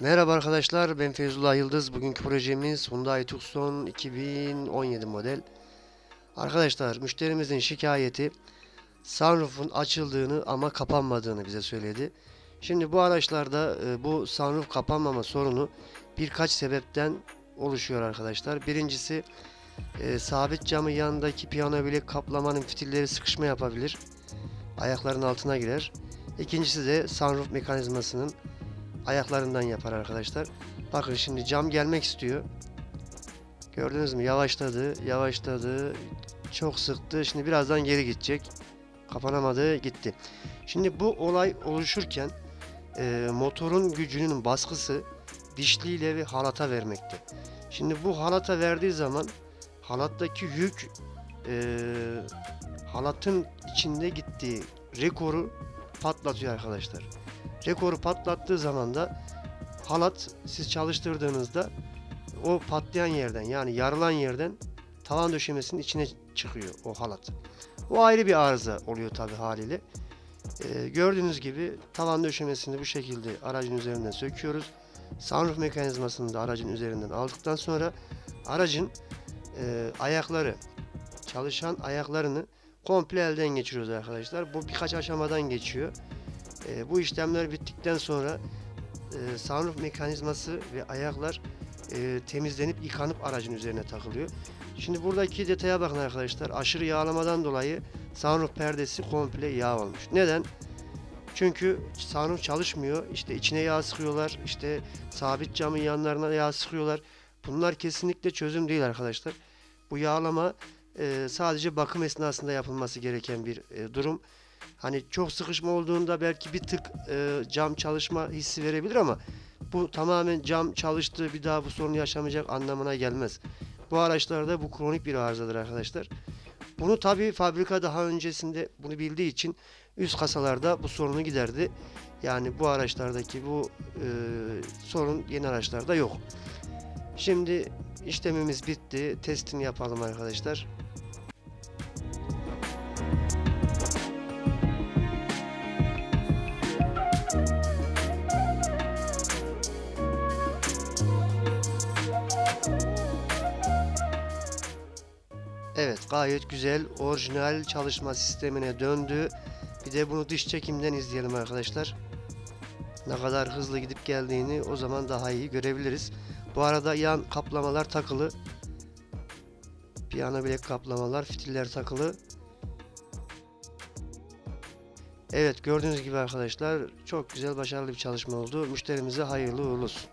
Merhaba arkadaşlar ben Feyzullah Yıldız. Bugünkü projemiz Hyundai Tucson 2017 model. Arkadaşlar müşterimizin şikayeti sunroof'un açıldığını ama kapanmadığını bize söyledi. Şimdi bu araçlarda e, bu sunroof kapanmama sorunu birkaç sebepten oluşuyor arkadaşlar. Birincisi e, sabit camı yanındaki piyano bilek kaplamanın fitilleri sıkışma yapabilir. Ayakların altına girer. İkincisi de sunroof mekanizmasının ayaklarından yapar arkadaşlar. Bakın şimdi cam gelmek istiyor. Gördünüz mü? Yavaşladı, yavaşladı. Çok sıktı. Şimdi birazdan geri gidecek. Kapanamadı, gitti. Şimdi bu olay oluşurken e, motorun gücünün baskısı dişliyle ve halata vermekte. Şimdi bu halata verdiği zaman halattaki yük e, halatın içinde gittiği rekoru patlatıyor arkadaşlar. Rekoru patlattığı zaman da halat siz çalıştırdığınızda o patlayan yerden yani yarılan yerden tavan döşemesinin içine çıkıyor o halat. O ayrı bir arıza oluyor tabi haliyle. Ee, gördüğünüz gibi tavan döşemesini bu şekilde aracın üzerinden söküyoruz. Sunroof mekanizmasını da aracın üzerinden aldıktan sonra aracın e, ayakları çalışan ayaklarını komple elden geçiriyoruz arkadaşlar. Bu birkaç aşamadan geçiyor. E, bu işlemler bittikten sonra e, sunroof mekanizması ve ayaklar e, temizlenip yıkanıp aracın üzerine takılıyor. Şimdi buradaki detaya bakın arkadaşlar. Aşırı yağlamadan dolayı sunroof perdesi komple yağ olmuş. Neden? Çünkü sunroof çalışmıyor. İşte içine yağ sıkıyorlar. İşte sabit camın yanlarına yağ sıkıyorlar. Bunlar kesinlikle çözüm değil arkadaşlar. Bu yağlama e, sadece bakım esnasında yapılması gereken bir e, durum. Hani çok sıkışma olduğunda belki bir tık e, cam çalışma hissi verebilir ama bu tamamen cam çalıştığı bir daha bu sorunu yaşamayacak anlamına gelmez. Bu araçlarda bu kronik bir arızadır arkadaşlar. Bunu tabi fabrika daha öncesinde bunu bildiği için üst kasalarda bu sorunu giderdi. Yani bu araçlardaki bu e, sorun yeni araçlarda yok. Şimdi işlemimiz bitti. Testini yapalım arkadaşlar. Gayet güzel orijinal çalışma sistemine döndü. Bir de bunu dış çekimden izleyelim arkadaşlar. Ne kadar hızlı gidip geldiğini o zaman daha iyi görebiliriz. Bu arada yan kaplamalar takılı. Piyano bilek kaplamalar, fitiller takılı. Evet gördüğünüz gibi arkadaşlar çok güzel başarılı bir çalışma oldu. Müşterimize hayırlı uğurlu olsun.